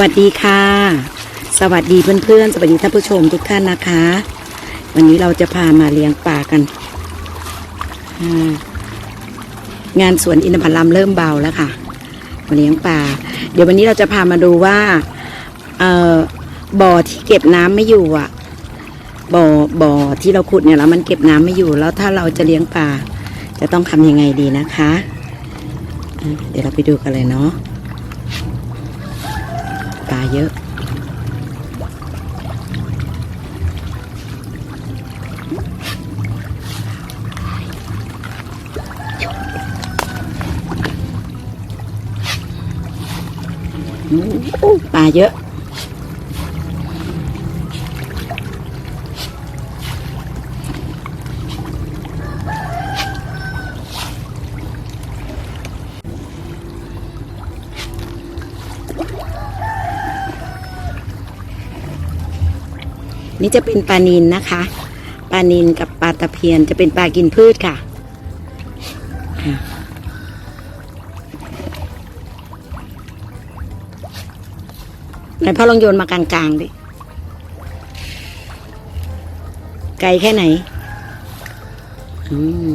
วัสดีค่ะ สวัสดีเพื่อนๆ สวัสดีท่านผู้ชมทุกท่านนะคะ วันนี้เราจะพามาเลี้ยงปลากัน งานสวนอินทผลัมเริ่มเบาแล้วค่ะ มาเลี้ยงปลา เดี๋ยววันนี้เราจะพามาดูว่าเออบ่อที่เก็บน้ำไม่อยู่อะ บ่อ บ่อที่เราขุดเนี่ยแล้วมันเก็บน้ำไม่อยู่ แล้วถ้าเราจะเลี้ยงปลาจะต้องทำยังไงดีนะคะ เดี๋ยวเราไปดูกันเลยเนาะ เยอะอู้ปลาเยอะ นี่จะเป็นปลานินนะคะ ปลานินกับปลาตะเพียนจะเป็นปลากินพืชค่ะ ไหนพ่อลองโยนมากลางๆดิ ไกลแค่ไหน อืม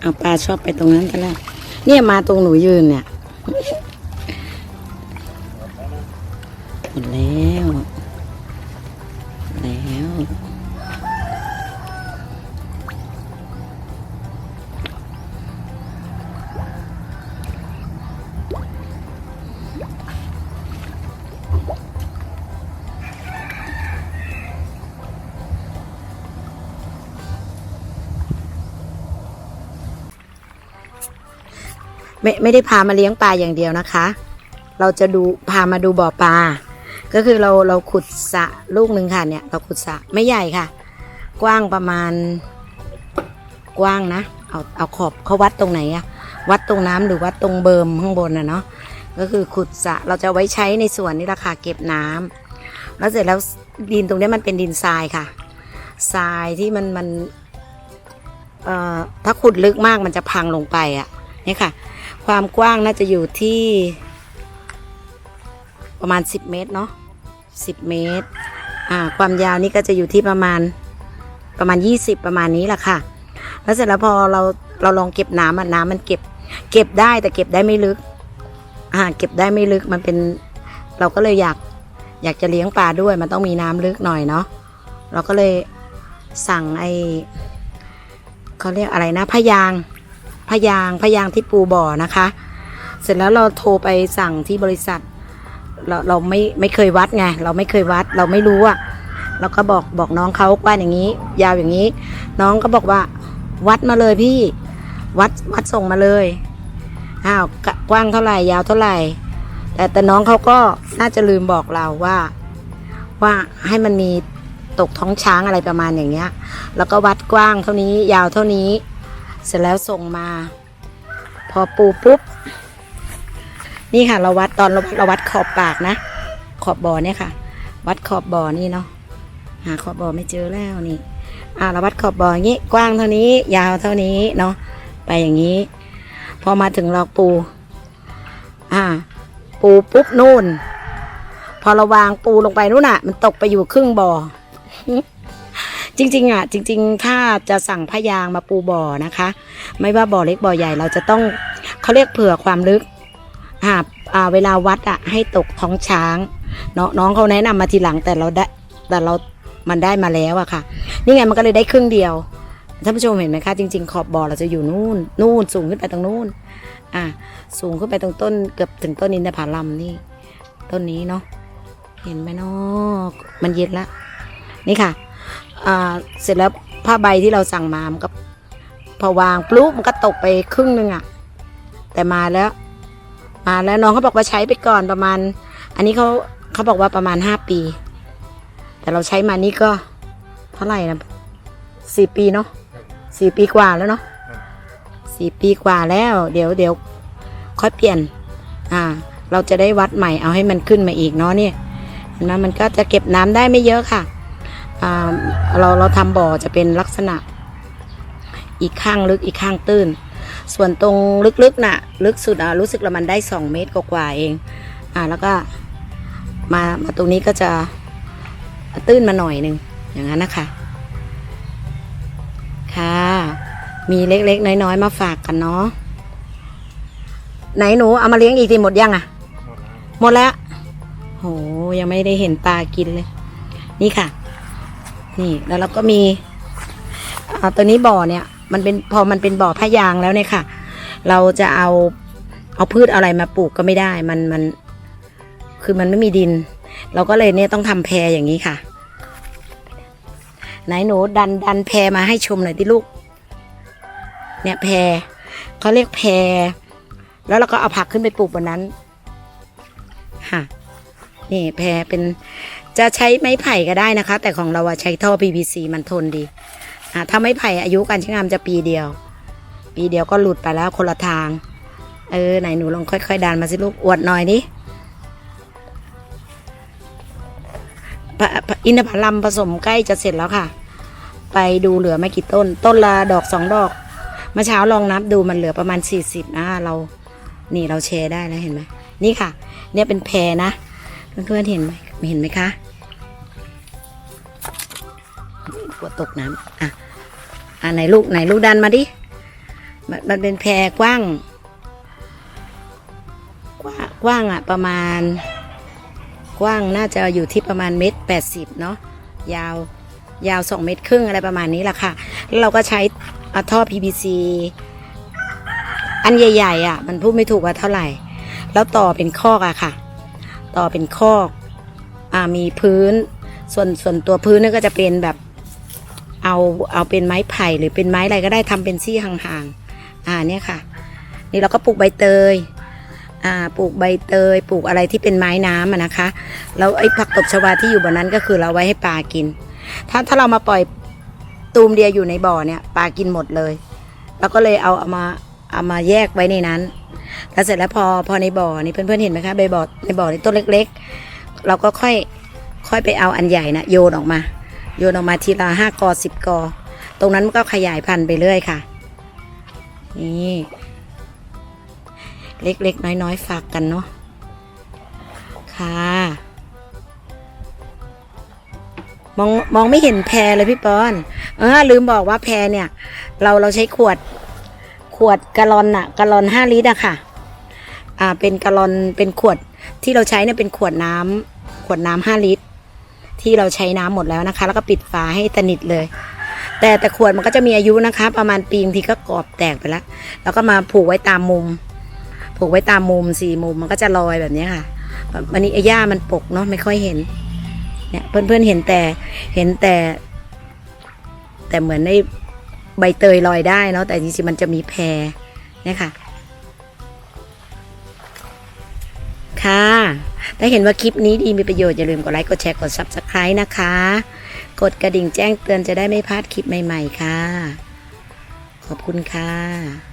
เอาปลาชอบไปตรงนั้นก็แล้ว เนี่ยมาตรงหนูยืนเนี่ย ไม่ไม่ได้พามาเลี้ยงปลาอย่างเดียวนะคะ เราจะดูพามาดูบ่อปลา ก็คือเราเราขุดสระลูกหนึ่งค่ะเนี่ยเราขุดสระไม่ใหญ่ค่ะ กว้างประมาณกว้างนะ เอาเอาขอบเขาวัดตรงไหนอะวัดตรงน้ำหรือวัดตรงเบิมข้างบนอะเนาะก็คือขุดสระเราจะไว้ใช้ในสวนนี่แหละค่ะเก็บน้ำแล้วเสร็จแล้วดินตรงนี้มันเป็นดินทรายค่ะทรายที่มันมันเอ่อถ้าขุดลึกมากมันจะพังลงไปอะนี่ค่ะ ความกว้างน่าจะอยู่ที่ประมาณ 10 เมตรเนาะ10 เมตร อ่า ความยาวนี่ก็จะอยู่ที่ประมาณประมาณ 20 ประมาณนี้แหละค่ะ แล้วเสร็จแล้วพอเราเราลองเก็บน้ำอะน้ำมันเก็บ เก็บได้แต่เก็บได้ไม่ลึก อ่า เก็บได้ไม่ลึกมันเป็น เราก็เลยอยากอยากจะเลี้ยงปลาด้วยมันต้องมีน้ำลึกหน่อยเนาะเราก็เลยสั่งไอเขาเรียกอะไรนะพยาง พยางพยางที่ปูบ่อนะคะ เสร็จแล้วเราโทรไปสั่งที่บริษัท เราเราไม่ไม่เคยวัดไงเราไม่เคยวัด เราไม่รู้อะเราก็บอกบอกน้องเขากว้างอย่างนี้ ยาวอย่างนี้ น้องก็บอกว่า วัดมาเลยพี่ วัดวัดส่งมาเลยอ้าวกว้างเท่าไหร่ยาวเท่าไหร่ แต่แต่น้องเขาก็น่าจะลืมบอกเราว่า ว่าให้มันมีตกท้องช้างอะไรประมาณอย่างเงี้ย แล้วก็วัดกว้างเท่านี้ยาวเท่านี้ เสร็จแล้วส่งมา พอปูปุ๊บ นี่ค่ะ เราวัดตอนเราวัดเราวัดขอบปากนะ ขอบบ่อเนี่ยค่ะ วัดขอบบ่อนี่เนาะหาขอบบ่อไม่เจอแล้วนี่อ่าเราวัดขอบบ่ออย่างนี้กว้างเท่านี้ ยาวเท่านี้เนาะไปอย่างนี้ พอมาถึงเราปู อ่า ปูปุ๊บนู่น พอเราวางปูลงไปนู่นน่ะ มันตกไปอยู่ครึ่งบ่อ จริงๆอะจริง ๆ ถ้าจะสั่งพยางมาปูบ่อนะคะ ไม่ว่าบ่อเล็กบ่อใหญ่เราจะต้องเขาเรียกเผื่อความลึกอ่าอ่าเวลาวัดอะให้ตกท้องช้างเนาะน้องเขาแนะนำมาทีหลังแต่เราได้แต่เรามันได้มาแล้วอะค่ะ นี่ไงมันก็เลยได้ครึ่งเดียวท่านผู้ชมเห็นไหมคะจริง ๆ ขอบบ่อเราจะอยู่นู่นนู่นสูงขึ้นไปตรงนู่นอ่าสูงขึ้นไปตรงต้นเกือบถึงต้นอินทผลัมนี่ต้นนี้เนาะเห็นไหมเนาะมันเย็นละนี่ค่ะ อ่าเสร็จแล้วผ้าใบที่เราสั่งมามันก็พอวางปุ๊บมันก็ตกไปครึ่งหนึงอะแต่มาแล้ว มาแล้วน้องเขาบอกว่าใช้ไปก่อนประมาณ อันนี้เขาเขาบอกว่าประมาณห้าปี แต่เราใช้มานี่ก็เท่าไหร่นะสี่ปีเนาะสี่ปีกว่าแล้วเนาะสี่ปีกว่าแล้ว เดี๋ยวเดี๋ยวค่อยเปลี่ยน อ่า เราจะได้วัดใหม่เอาให้มันขึ้นมาอีกเนาะเนี่ยเห็นไหมมันก็จะเก็บน้ำได้ไม่เยอะค่ะอ่า เราเราทำบ่อจะเป็นลักษณะ อีกข้างลึกอีกข้างตื้น ส่วนตรงลึกๆน่ะ ลึกสุดอะรู้สึกละมันได้สองเมตรกว่าๆเอง อ่าแล้วก็มามาตรงนี้ก็จะตื้นมาหน่อยหนึ่งอย่างนั้นนะคะ ค่ะ มีเล็กๆ น้อยๆ มาฝากกันเนาะไหนหนูเอามาเลี้ยงอีกทีหมดยังอะหมดแล้ว โห ยังไม่ได้เห็นปลากินเลย นี่ค่ะ นี่แล้วเราก็มีตัวนี้บ่อเนี่ย มันเป็นพอมันเป็นบ่อพะยางแล้วเนี่ยค่ะ เราจะเอาเอาพืชอะไรมาปลูกก็ไม่ได้ มันมันคือมันไม่มีดิน เราก็เลยเนี่ยต้องทำแพรอย่างนี้ค่ะ ไหนหนูดันดันแพรมาให้ชมหน่อยที่ลูก เนี่ยแพรเขาเรียกแพรแล้วเราก็เอาผักขึ้นไปปลูกบนนั้น ค่ะ นี่แพรเป็น จะใช้ไม้ไผ่ก็ได้นะคะ แต่ของเราอะใช้ท่อ PVC มันทนดีอ่าถ้าไม้ไผ่อายุการใช้งานจะปีเดียว ปีเดียวก็หลุดไปแล้วคนละทาง เออไหนหนูลองค่อยๆดันมาสิลูกอวดหน่อยดิอินทผลัมผสมใกล้จะเสร็จแล้วค่ะ ไปดูเหลือไม่กี่ต้น ต้นละดอกสองดอกเมื่อเช้าลองนับดูมันเหลือประมาณสี่สิบนะเรา นี่เราแชร์ได้แล้วเห็นไหมนี่ค่ะ เนี่ยเป็นแพรนะเพื่อนๆเห็นไหมเห็นไหมคะ กลัวตกน้ำอะอะไหนลูกไหนลูกดันมาดิมันมันเป็นแพรกว้าง กว้างกว้างอะประมาณ กว้างน่าจะอยู่ที่ประมาณเมตรแปดสิบเนาะยาวยาวสองเมตรครึ่งอะไรประมาณนี้แหละค่ะแล้วเราก็ใช้อะท่อ PVC อันใหญ่ๆอะ มันพูดไม่ถูกว่าเท่าไหร่ แล้วต่อเป็นคอกอะค่ะ ต่อเป็นคอกอ่ามีพื้น ส่วนส่วนตัวพื้นนี่ก็จะเป็นแบบ เอาเอาเป็นไม้ไผ่หรือเป็นไม้อะไรก็ได้ทำเป็นซี่ห่างๆ อ่าเนี่ยค่ะ นี่เราก็ปลูกใบเตย อ่าปลูกใบเตย ปลูกอะไรที่เป็นไม้น้ำอะนะคะ แล้วไอ้ผักตบชวาที่อยู่บนนั้นก็คือเราไว้ให้ปลากิน ถ้าถ้าเรามาปล่อยตูมเดียวอยู่ในบ่อเนี่ยปลากินหมดเลยเราก็เลยเอาเอามาเอามาแยกไว้ในนั้น แล้วเสร็จแล้วพอพอในบ่อนี่เพื่อนๆเห็นไหมคะใบบ่อในบ่อในต้นเล็ก ๆ เราก็ค่อยค่อยไปเอาอันใหญ่นะโยนออกมา โยนออกมาทีละห้ากอสิบกอ ตรงนั้นมันก็ขยายพันธุ์ไปเรื่อยค่ะ นี่ เล็กๆ น้อยๆ ฝากกันเนาะ ค่ะ มองมองไม่เห็นแพรเลยพี่ปอนเออลืมบอกว่าแพรเนี่ย เราเราใช้ขวด ขวดกะลอนอะกะลอนห้าลิตรอะค่ะ อ่า เป็นกะลอนเป็นขวดที่เราใช้เนี่ยเป็นขวดน้ำขวดน้ำห้าลิตร ที่เราใช้น้ำหมดแล้วนะคะ แล้วก็ปิดฝาให้สนิทเลย แต่แต่ขวดมันก็จะมีอายุนะคะ ประมาณปีบางทีก็กรอบแตกไปแล้ว แล้วก็มาผูกไว้ตามมุม ผูกไว้ตามมุมสี่มุมมันก็จะลอยแบบนี้ค่ะวันนี้ไอ้หญ้ามันปกเนาะไม่ค่อยเห็น เนี่ยเพื่อนๆเห็นแต่เห็นแต่ แต่เหมือนในใบเตยลอยได้เนาะแต่จริงๆมันจะมีแพรเนี่ยค่ะ ค่ะ ถ้าเห็นว่าคลิปนี้ดีมีประโยชน์อย่าลืมกดไลค์ กดแชร์ กด subscribe นะคะ กดกระดิ่งแจ้งเตือนจะได้ไม่พลาดคลิปใหม่ ๆ ค่ะ ขอบคุณค่ะ